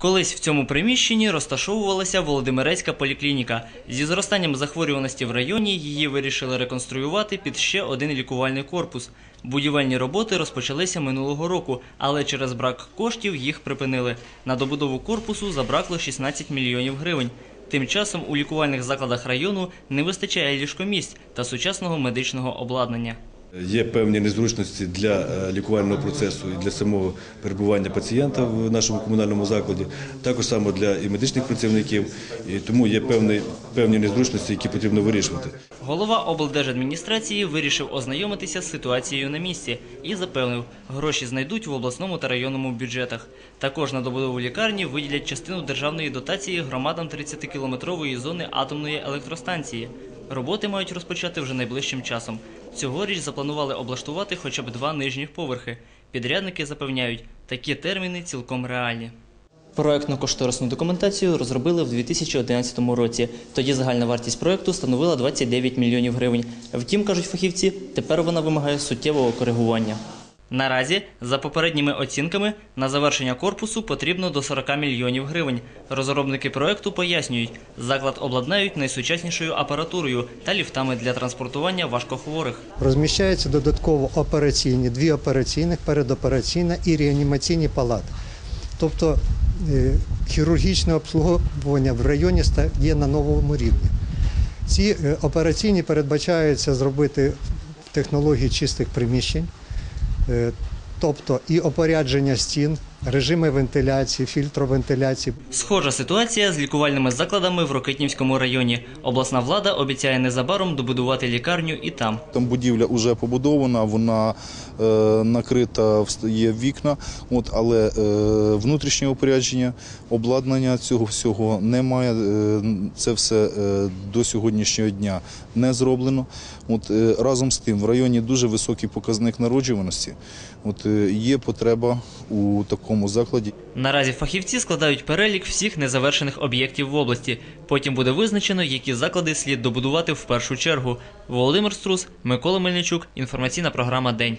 Колись в цьому приміщенні розташовувалася Володимирецька поліклініка. Зі зростанням захворюваності в районі її вирішили реконструювати під ще один лікувальний корпус. Будівельні роботи розпочалися минулого року, але через брак коштів їх припинили. На добудову корпусу забракло 16 мільйонів гривень. Тим часом у лікувальних закладах району не вистачає ліжкомісць та сучасного медичного обладнання. Є певні незручності для е, лікувального процесу і для самого перебування пацієнта в нашому комунальному закладі, також само для і медичних працівників, і тому є певні, певні незручності, які потрібно вирішувати. Голова облдержадміністрації вирішив ознайомитися з ситуацією на місці і запевнив, гроші знайдуть в обласному та районному бюджетах. Також на добудову лікарні виділять частину державної дотації громадам 30-кілометрової зони атомної електростанції. Роботи мають розпочати вже найближчим часом. Цьогоріч запланували облаштувати хоча б два нижніх поверхи. Підрядники запевняють, такі терміни цілком реальні. Проектно-кошторисну документацію розробили в 2011 році. Тоді загальна вартість проекту становила 29 мільйонів гривень. Втім, кажуть фахівці, тепер вона вимагає суттєвого коригування. Наразі, за попередніми оцінками, на завершення корпусу потрібно до 40 мільйонів гривень. Розробники проекту пояснюють, заклад обладнають найсучаснішою апаратурою та ліфтами для транспортування важкохворих. Розміщаються додатково операційні, дві операційних, передопераційна і реанімаційні палати. Тобто е, хірургічне обслуговування в районі є на новому рівні. Ці е, операційні передбачаються зробити технології чистих приміщень, тобто і опорядження стін, режими вентиляції, фільтровентиляції. Схожа ситуація з лікувальними закладами в Рокитнівському районі. Обласна влада обіцяє незабаром добудувати лікарню і там. Там будівля вже побудована, вона е, накрита, є вікна, от, але е, внутрішнє опорядження, обладнання цього всього немає. Е, це все е, до сьогоднішнього дня не зроблено. От, е, разом з тим, в районі дуже високий показник народжуваності. От, е, є потреба у такому закладі. Наразі фахівці складають перелік всіх незавершених об'єктів в області. Потім буде визначено, які заклади слід добудувати в першу чергу. Володимир Струс, Микола Мельничук. Інформаційна програма День.